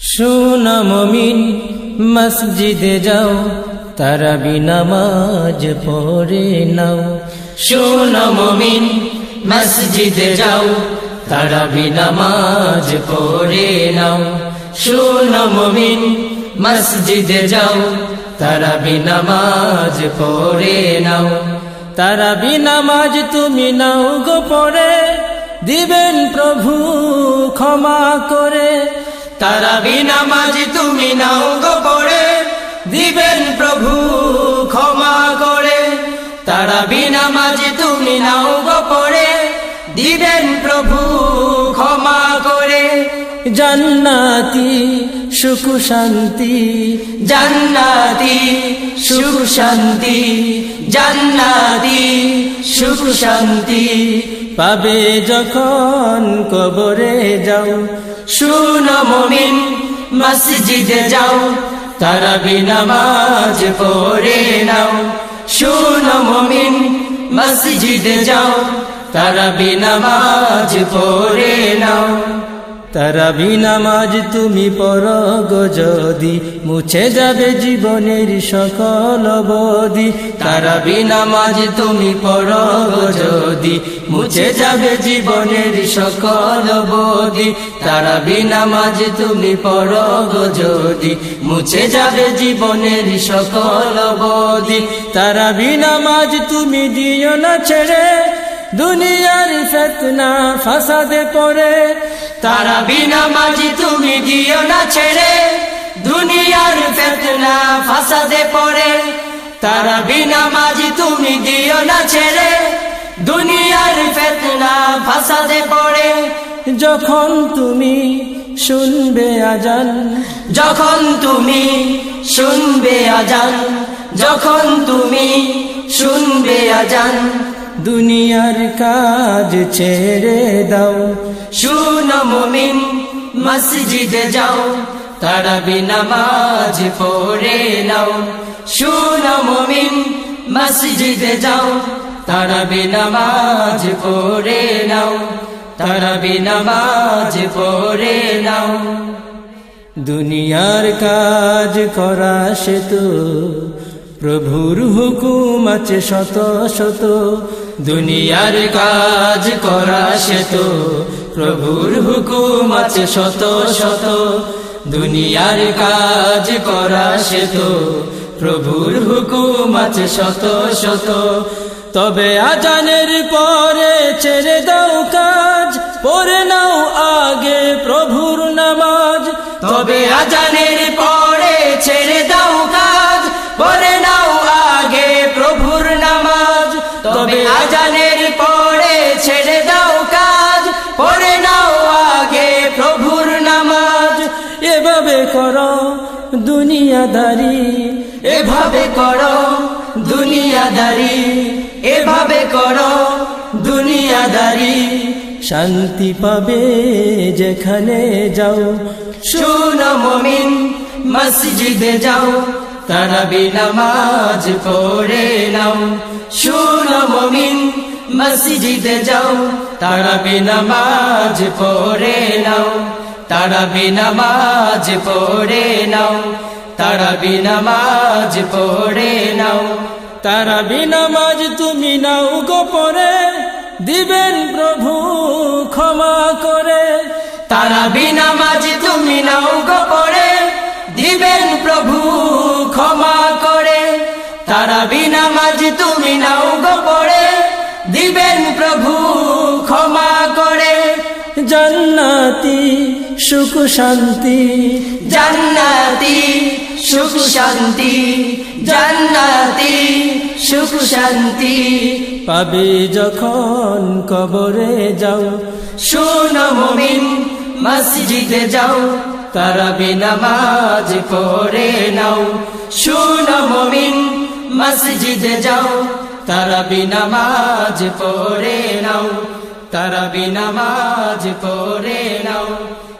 সুনামমিন মসজিদে যাও, তারাবি নামাজ পড়ে নাও। সুনামমিন মসজিদে যাও, তারাবি নামাজ পড়ে নাও। সুনামমিন মসজিদে যাও, তারাবি নামাজ পড়ে নাও। তারাবি নামাজ তুমি নাও গো পড়ে, দিবেন প্রভু ক্ষমা করে। তারাবি নামাজ তুমি নাও গো পড়ে, দিবেন প্রভু ক্ষমা করে। তারাবি নামাজ তুমি নাও গো পড়ে, দিবেন প্রভু ক্ষমা করে। জান্নাতি সুখ শান্তি, জান্নাতি সুখ শান্তি, জান্নাতি সুখ শান্তি। পাবে যখন কবরে যাও শুনো মমিন, মসজিদে যাও, তারাবি নামাজ পড়ে নাও। শুনো মমিন, মসজিদে যাও, তারাবি নামাজ পড়ে নাও। তারাবি নামাজ তুমি পড়ো গো যদি, মুছে যাবে জীবনের সকল বদি তারাবি নামাজ তুমি পড়ো গো যদি, মুছে যাবে জীবনের সকল বদি তারাবি নামাজ তুমি পড়ো গো যদি, মুছে যাবে জীবনের সকল বদি তারাবি নামাজ তুমি দিও না ছেড়ে দুনিয়ার ফেতনা ফাসাদে পড়ে। তারা বিনা মাঝি তুমি দিও না ছেড়ে। দুনিয়ার ফেতনা ফাসাদে পড়ে। তারা বিনা মাঝি তুমি দিও না ছেড়ে। দুনিয়ার ফেতনা ফাসাদে পড়ে। যখন তুমি শুনবে আজান, যখন তুমি শুনবে আজান, যখন তুমি শুনবে আজান দুনিয়ার কাজ ছেড়ে দাও। শুনো মুমিন, মসজিদে যাও, তারাবি নামাজ পড়ে নাও। শুনো মুমিন, মসজিদে যাও, তারাবি নামাজ পড়ে নাও। তারাবি নামাজ পড়ে নাও। দুনিয়ার কাজ করা সে তো প্রভুর হুকুম আছে শত শত। দুনিয়ার কাজ করা সে তো প্রভুর হুকুম আছে শত শত। দুনিয়ার কাজ করা সে তো প্রভুর হুকুম আছে শত শত। তবে আজানের পরে ছেড়ে দাও কাজ পরে নাও আগে প্রভুর নামাজ। তবে আজানের দুনিয়াদারি। এভাবে করো, দুনিয়াদারি। এভাবে করো, দুনিয়াদারি। শান্তি পাবে যেখানে যাও। শুনো মমিন, মসজিদে যাও। তারাবি নামাজ পড়ে নাও। শুনো মমিন, মসজিদে যাও। তারাবি নামাজ পড়ে নাও। তারাবি নামাজ পড়ে নাও তারাবি নামাজ পড়ে নাও। তারাবি নামাজ তুমি নাও গো পরে দিবেন প্রভু ক্ষমা করে। তারাবি নামাজ তুমি নাও গো পরে দিবেন প্রভু ক্ষমা করে। তারাবি নামাজ তুমি নাও গো পরে দিবেন প্রভু জান্নাতি সুখ শান্তি। জান্নাতি সুখ শান্তি জান্নাতি সুখ শান্তি। পাবে যখন কবরে যাও। শুনো মুমিন মসজিদে যাও তারাবি নামাজ পড়ে নাও। শুনো মুমিন মসজিদে যাও তারাবি নামাজ পড়ে নাও। তারাবি নামাজ পড়ে নাও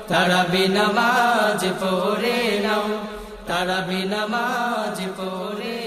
তারাবি নামাজ পড়ে নাও তারাবি নামাজ পড়ে